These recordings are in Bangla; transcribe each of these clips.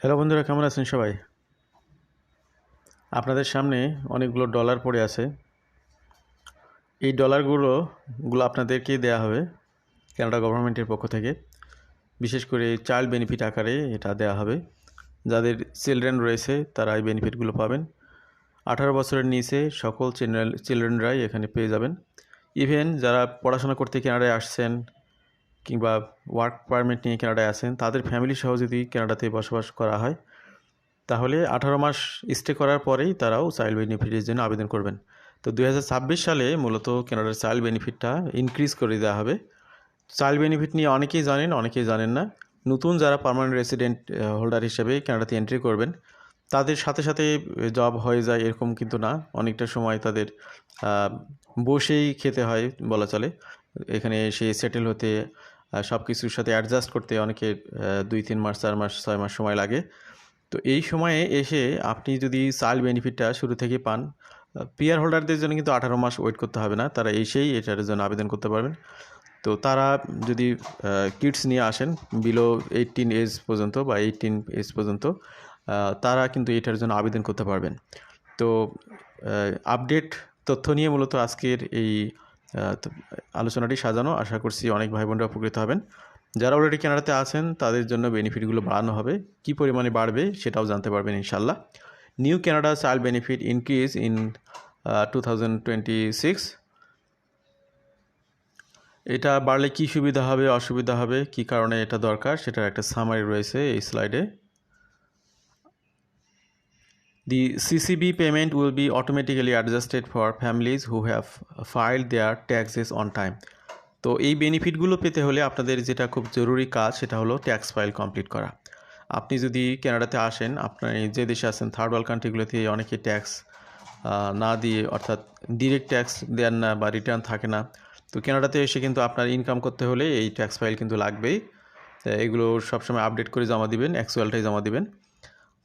হ্যালো বন্ধুরা, কেমন আছেন সবাই? আপনাদের সামনে অনেকগুলো ডলার পড়ে আছে। এই ডলারগুলো গুলো আপনাদেরকেই দেওয়া হবে কানাডা গভর্নমেন্টের পক্ষ থেকে। বিশেষ করে চাইল্ড বেনিফিট আকারে এটা দেওয়া হবে। যাদের চিলড্রেন রয়েছে, তারা এই বেনিফিটগুলো পাবেন। আঠারো বছরের নিচে সকল চিলড্রেন চিলড্রেনরাই এখানে পেয়ে যাবেন। ইভেন যারা পড়াশোনা করতে কানাডায় আসছেন কিংবা ওয়ার্ক পারমিট নিয়ে কানাডায় আসেন, তাদের ফ্যামিলি সহ যদি কানাডাতে বসবাস করা হয়, তাহলে আঠারো মাস স্টে করার পরেই তারাও চাইল্ড বেনিফিটের জন্য আবেদন করবেন। তো দু হাজার ছাব্বিশ সালে মূলত কানাডার চাইল্ড বেনিফিটটা ইনক্রিজ করে দেওয়া হবে। চাইল্ড বেনিফিট নিয়ে অনেকেই জানেন অনেকেই জানেন না। নতুন যারা পার্মানেন্ট রেসিডেন্ট হোল্ডার হিসেবে কানাডাতে এন্ট্রি করবেন, তাদের সাথে সাথে জব হয়ে যায় এরকম কিন্তু না। অনেকটা সময় তাদের বসেই খেতে হয় বলা চলে। এখানে এসে সেটেল হতে সব কিছুর সাথে অ্যাডজাস্ট করতে অনেকে দুই, তিন মাস, চার মাস, ছয় মাস সময় লাগে। তো এই সময়ে এসে আপনি যদি চাইল্ড বেনিফিটটা শুরু থেকে পান পিআর হোল্ডারদের জন্য কিন্তু আঠারো মাস ওয়েট করতে হবে না। তারা এসেই এটার জন্য আবেদন করতে পারবেন। তো তারা যদি কিডস নিয়ে আসেন বিলো এইটিন এজ পর্যন্ত বা এইটিন এজ পর্যন্ত তারা কিন্তু এটার জন্য আবেদন করতে পারবেন। তো আপডেট তথ্য নিয়ে মূলত আজকের এই আলোচনাটি সাজানো, আশা করছি অনেক ভাই বোনরা উপকৃত হবেন। যারা অলরেডি কানাডাতে আছেন, তাদের জন্য বেনিফিটগুলো বাড়ানো হবে। কী পরিমাণে বাড়বে সেটাও জানতে পারবেন ইনশাল্লাহ new Canada child benefit increase in two এটা বাড়লে কী সুবিধা হবে, অসুবিধা হবে, কী কারণে এটা দরকার, সেটার একটা সামারি রয়েছে এই স্লাইডে The CCB payment will be automatically adjusted for families who have filed their taxes on time. তো এই বেনিফিটগুলো পেতে হলে আপনাদের যেটা খুব জরুরি কাজ সেটা হলো ট্যাক্স ফাইল কমপ্লিট করা। আপনি যদি কানাডাতে আসেন, আপনার যে দেশে আছেন থার্ড ওয়ার্ল্ড কান্ট্রিগুলোতে অনেকে ট্যাক্স না দিয়ে অর্থাৎ ডিরেক্ট ট্যাক্স দেন না বা রিটার্ন থাকে না। তো কানাডাতে এসে কিন্তু আপনার ইনকাম করতে হলে এই ট্যাক্স ফাইল কিন্তু লাগবেই। এগুলো সবসময় আপডেট করে জমা দিবেন অ্যাকচুয়ালটাই জমা দিবেন।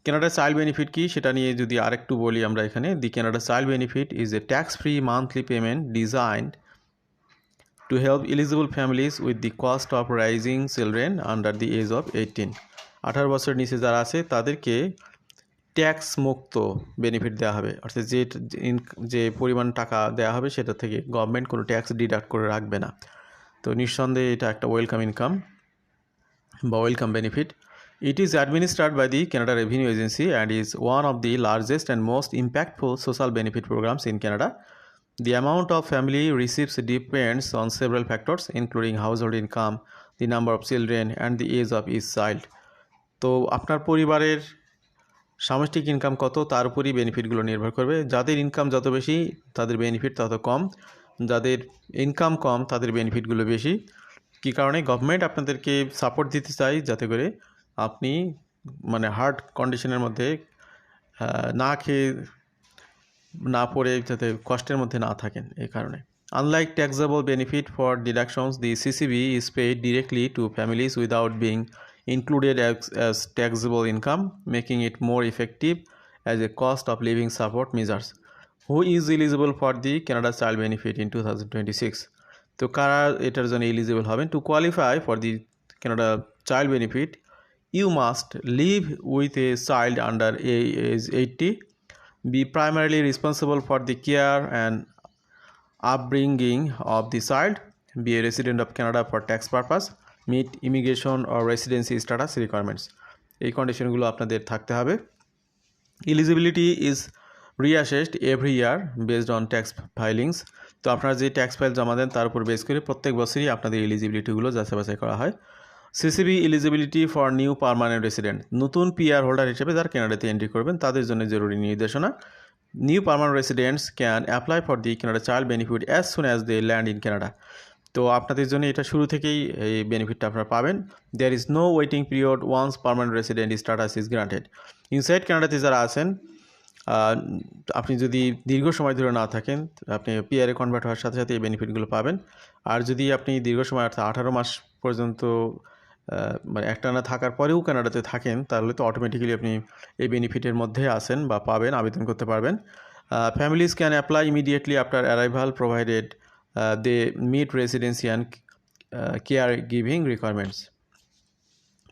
কানাডা চাইল্ড বেনিফিট কি? সেটা নিয়ে যদি আরেকটু বলি আমরা এখানে the Canada child benefit is a tax free monthly payment design to help eligible families with the cost of rising children under the age of eighteen আঠারো বছরের নিচে যারা আছে, তাদেরকে ট্যাক্স মুক্ত বেনিফিট দেওয়া হবে। অর্থাৎ যে যে পরিমাণ টাকা দেওয়া হবে, সেটা থেকে গভর্নমেন্ট কোনো ট্যাক্স ডিডাক্ট করে রাখবে না। তো নিঃসন্দেহে এটা একটা ওয়েলকাম ইনকাম বা welcome benefit It is administered by the Canada Revenue Agency and is one of the largest and most impactful social benefit programs in Canada. The amount of family receipts depends on several factors, including household income, the number of children, and the age of each child. তো আপনার পরিবারের সামষ্টিক ইনকাম কত তার উপরই বেনিফিটগুলো নির্ভর করবে যাদের ইনকাম যত বেশি তাদের বেনিফিট তত কম যাদের ইনকাম কম তাদের বেনিফিটগুলো বেশি কী কারণে গভর্নমেন্ট আপনাদেরকে সাপোর্ট দিতে চাই যাতে করে আপনি মানে হার্ড কন্ডিশনের মধ্যে না খেয়ে না পড়ে যাতে কষ্টের মধ্যে না থাকেন এই কারণে unlike taxable benefit for deductions the CCB is paid directly to families without being included as, as taxable income, making it more effective as a cost of living support measures. Who is eligible for the Canada Child Benefit in 2026? তো কারা এটার জন্য এলিজিবল হবেন to qualify for the Canada child benefit you must live with a child under age eighty be primarily responsible for the care and upbringing of the child, be a resident of Canada for tax purpose, meet immigration or residency status requirements. এই কন্ডিশনগুলো আপনাদের থাকতে হবে। Eligibility is reassessed every year based on tax filings তো আপনারা যে ট্যাক্স ফাইল জমা দেন তার উপর বেস করে প্রত্যেক বছরই আপনাদের এলিজিবিলিটিগুলো যাচাই বাছাই করা হয়। CCB eligibility for new permanent resident নতুন পিআর হোল্ডার হিসেবে যারা কানাডাতে এন্ট্রি করবেন, তাদের জন্য জরুরি নির্দেশনা। New permanent residents can apply for the Canada child benefit as soon as they land in Canada তো আপনাদের জন্য এটা শুরু থেকেই এই বেনিফিটটা আপনারা পাবেন। There is no waiting period once permanent resident status is granted inside কানাডাতে যারা আছেন আপনি যদি দীর্ঘ সময় ধরে না থাকেন, আপনি পিআরে কনভার্ট হওয়ার সাথে সাথে এই বেনিফিটগুলো পাবেন। আর যদি আপনি দীর্ঘ সময়, অর্থাৎ আঠারো মাস পর্যন্ত মানে একটানা থাকার পরেও কানাডাতে থাকেন তাহলে তো অটোমেটিক্যালি আপনি এই বেনিফিটের মধ্যে আসেন বা পাবেন আবেদন করতে পারবেন। Families can apply immediately after arrival provided they meet residency and care giving requirements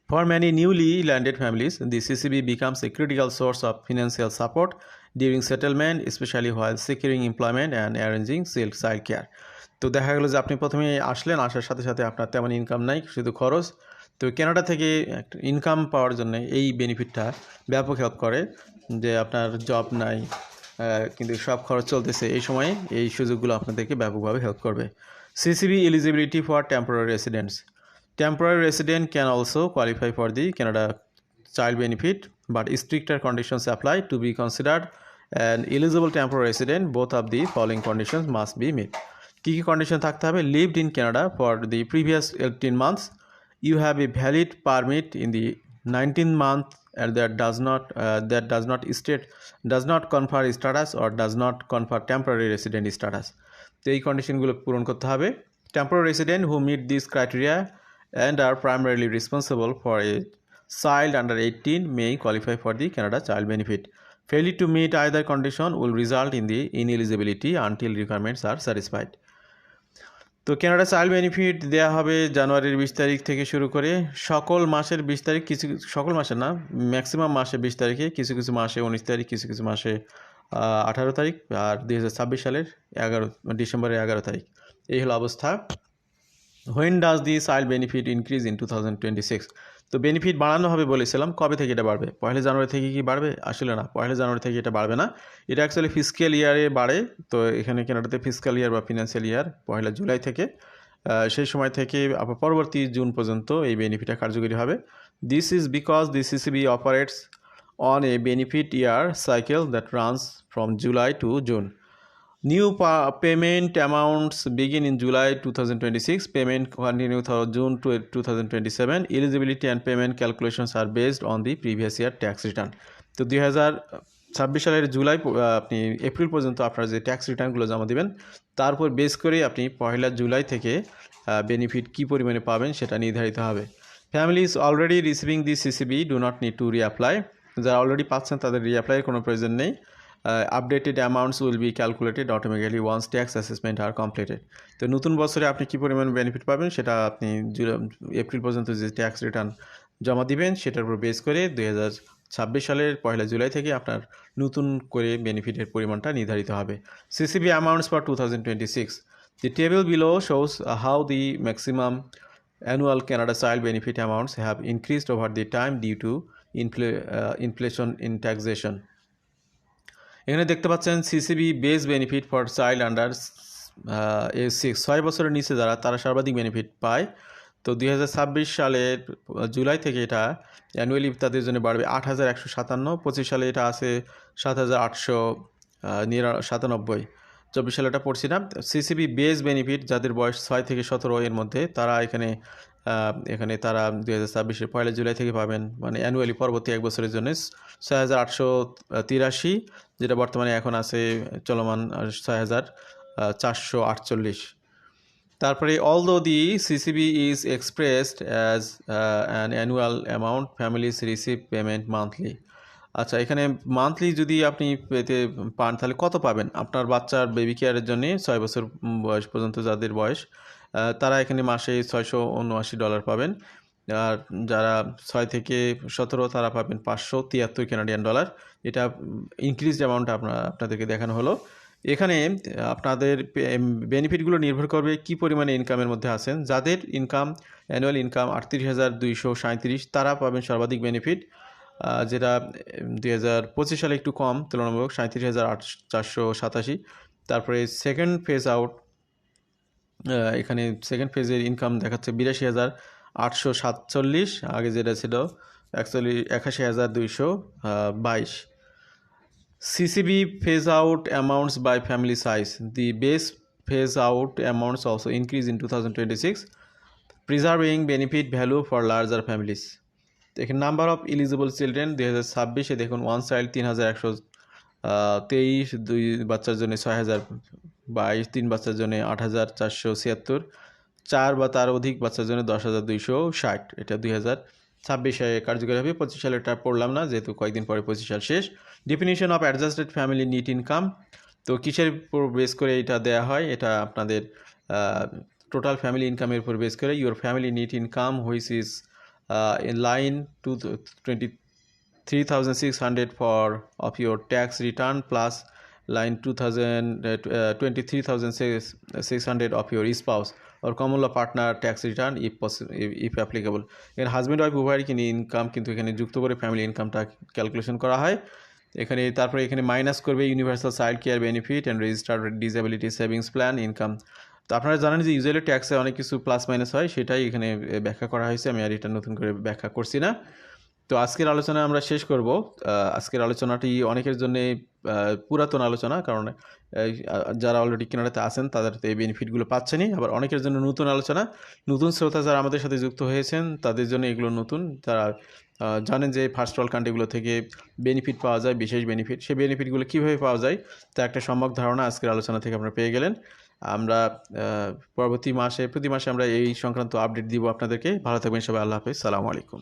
For many newly landed families, the CCB becomes a critical source of financial support during settlement, especially while securing employment and arranging child child care. তো দেখা গেলো যে আপনি প্রথমে আসলেন আসার সাথে সাথে আপনার তেমন ইনকাম নাই শুধু খরচ। তো কেনাডা থেকে একটা ইনকাম পাওয়ার জন্য এই বেনিফিটটা ব্যাপক হেল্প করে যে আপনার জব নাই কিন্তু সব খরচ চলতেছে এই সময়ে এই সুযোগগুলো আপনাদেরকে ব্যাপকভাবে হেল্প করবে। CCB eligibility for temporary residents temporary resident can also qualify for the Canada child benefit but stricter conditions apply to be considered and eligible temporary resident both of the following conditions must be meet কী কী কন্ডিশন থাকতে হবে? Lived in Canada for the previous eighteen months you have a valid permit in the nineteen month and that does not uh, that does not state does not confer status or does not confer temporary resident status তো এই কন্ডিশনগুলো পূরণ করতে হবে temporary resident who meet these criteria and are primarily responsible for a child under 18 may qualify for the Canada Child Benefit. Failure to meet either condition will result in the ineligibility until requirements are satisfied. তো কেনাডা চাইল্ড বেনিফিট দেওয়া হবে জানুয়ারির বিশ তারিখ থেকে শুরু করে সকল মাসের বিশ তারিখ কিছু সকল মাসে না ম্যাক্সিমাম মাসে বিশ তারিখে কিছু কিছু মাসে উনিশ তারিখ, কিছু কিছু মাসে আঠারো তারিখ আর দুই হাজার ছাব্বিশ সালের এগারো, ডিসেম্বরের এগারো তারিখ। এই হলো অবস্থা। When does the child benefit increase in two thousand twenty six তো বেনিফিট বাড়ানো হবে বলেছিলাম, কবে থেকে এটা বাড়বে? পয়লা জানুয়ারি থেকে কি বাড়বে? আসলে না, পয়লা জানুয়ারি থেকে এটা বাড়বে না। এটা অ্যাকচুয়ালি ফিজিক্যাল ইয়ারে বাড়ে, তো এখানে কেনাডাতে ফিজিক্যাল ইয়ার বা ফিনান্সিয়াল ইয়ার পয়লা জুলাই থেকে। সেই সময় থেকে আবার পরবর্তী জুন পর্যন্ত এই বেনিফিটটা কার্যকরী হবে। This is because the CCB operates on a benefit year cycle that runs from July to June New pa- payment amounts begin in July 2026. Payment continue through June to 2027. Eligibility and payment calculations are based on the previous year tax return. তো দুই হাজার ছাব্বিশ সালের জুলাই আপনি এপ্রিল পর্যন্ত আপনার যে ট্যাক্স রিটার্নগুলো জমা দিবেন তারপর বেস করে আপনি পয়লা জুলাই থেকে বেনিফিট কী পরিমাণে পাবেন সেটা নির্ধারিত হবে families already receiving the CCB do not need to reapply যারা অলরেডি পাচ্ছেন তাদের রিঅ্যাপ্লাইয়ের কোনো প্রয়োজন নেই uh, updated amounts will be calculated automatically once tax assessment are completed তো নতুন বছরে আপনি কী পরিমাণ বেনিফিট পাবেন সেটা আপনি এপ্রিল পর্যন্ত যে ট্যাক্স রিটার্ন জমা দিবেন সেটার উপর বেস করে দুই ছাব্বিশ সালের পয়লা জুলাই থেকে আপনার নতুন করে বেনিফিটের পরিমাণটা নির্ধারিত হবে CCB amounts for two thousand twenty six the table below shows how the maximum Canada child benefit amounts have increased over the time due to infl- uh, inflation in taxation. এখানে দেখতে পাচ্ছেন CCB base benefit for child under age six ছয় বছরের নিচে যারা, তারা সর্বাধিক বেনিফিট পায়। তো দুই হাজার ছাব্বিশ সালের জুলাই থেকে এটা অ্যানুয়ালি তাদের জন্য বাড়বে আট হাজার একশো সাতান্ন, পঁচিশ সালে এটা আছে সাত হাজার আটশো নিরা, সাতানব্বই। চব্বিশ সালে এটা পড়ছি না সিসিবি বেস বেনিফিট যাদের বয়স ছয় থেকে সতেরো এর মধ্যে, তারা এখানে এখানে তারা দুই হাজার ছাব্বিশের পয়লা জুলাই থেকে পাবেন মানে অ্যানুয়ালি পরবর্তী এক বছরের জন্য। ছয় হাজার আটশো তিরাশি, যেটা বর্তমানে এখন আছে চলমান ছয় হাজার চারশো আটচল্লিশ। তারপরে the CCB is expressed as an annual amount families receive payment monthly আচ্ছা এখানে মান্থলি যদি আপনি পেতে পান, তাহলে কত পাবেন? আপনার বাচ্চার বেবি কেয়ারের জন্য ছয় বছর বয়স পর্যন্ত যাদের বয়স তারা এখানে মাসে ছয়শো উনআশি ডলার পাবেন। আর যারা ছয় থেকে সতেরো তারা পাবেন পাঁচশো তিয়াত্তর কানাডিয়ান ডলার এটা ইনক্রিজ অ্যামাউন্ট আপনার আপনাদেরকে দেখানো হলো। এখানে আপনাদের বেনিফিটগুলো নির্ভর করবে কি পরিমাণে ইনকামের মধ্যে আছেন। যাদের ইনকাম অ্যানুয়াল ইনকাম আটত্রিশ হাজার দুইশো সাঁত্রিশ তারা পাবেন সর্বাধিক বেনিফিট যেটা দুই হাজার পঁচিশ সালে একটু কম তুলনামূলক সাঁত্রিশ হাজার আট চারশো সাতাশি। তারপরে সেকেন্ড ফেজ আউট এখানে সেকেন্ড ফেজের ইনকাম দেখাচ্ছে বিরাশি হাজার আটশো সাতচল্লিশ আগে যেটা ছিল অ্যাকচুয়ালি একাশি হাজার দুইশো বাইশ CCB phase out amounts by family size. The base phase out amounts also increase in 2026, preserving benefit value for larger families. দেখেন নাম্বার অফ এলিজিবল চিলড্রেন দুই হাজার ছাব্বিশে দেখুন ওয়ান চাইল্ড তিন হাজার একশো তেইশ দুই বাচ্চার জন্য ছয় হাজার বাইশ তিন বাচ্চার জন্য আট হাজার চারশো ছিয়াত্তর চার বা তার অধিক বাচ্চার জন্য দশ হাজার দুইশো ষাট। এটা দুই হাজার ছাব্বিশে কার্যকরী হবে পঁচিশ সালে এটা পড়লাম না যেহেতু কয়েকদিন পরে পঁচিশ সাল শেষ। Definition of adjusted family net income তো কিসের উপর বেস করে এটা দেয়া হয়? এটা আপনাদের টোটাল ফ্যামিলি ইনকামের উপর বেস করে। Your family net income which is uh, in line to the 23,600 for of your tax return plus line 2000 uh, tw- uh, 23,600 of your spouse or common law partner tax return if if, if applicable. এখানে হাজব্যান্ড ওয়াইফ উভয়ের কিন্তু ইনকাম কিন্তু এখানে যুক্ত করে ফ্যামিলি ইনকামটা ক্যালকুলেশন করা হয়। এখানে তারপরে এখানে মাইনাস করবে universal child care benefit and registered disability savings plan income তো আপনারা জানেন যে ইউজুয়ালি ট্যাক্সে অনেক কিছু প্লাস মাইনাস হয় সেটাই এখানে ব্যাখ্যা করা হয়েছে। আমি আর এটা নতুন করে ব্যাখ্যা করছি না। তো আজকের আলোচনা আমরা শেষ করব। আজকের আলোচনাটি অনেকের জন্য পুরাতন আলোচনা, কারণ যারা অলরেডি কেনাডাতে আছেন, তাদের তো এই বেনিফিটগুলো পাচ্ছেনই। আবার অনেকের জন্য নতুন আলোচনা, নতুন শ্রোতা যারা আমাদের সাথে যুক্ত হয়েছেন, তাদের জন্য এগুলো নতুন। তারা জানেন যে ফার্স্ট ওয়ার্ল্ড কান্ট্রিগুলো থেকে বেনিফিট পাওয়া যায়, বিশেষ বেনিফিট সেই বেনিফিটগুলো কীভাবে পাওয়া যায়, তা একটা সম্যক ধারণা আজকের আলোচনা থেকে আপনারা পেয়ে গেলেন। আমরা পরবর্তী মাসে, প্রতি মাসে আমরা এই সংক্রান্ত আপডেট দিব আপনাদেরকে। ভালো থাকবেন সবাই, আল্লাহ হাফেজ। সালামু আলাইকুম।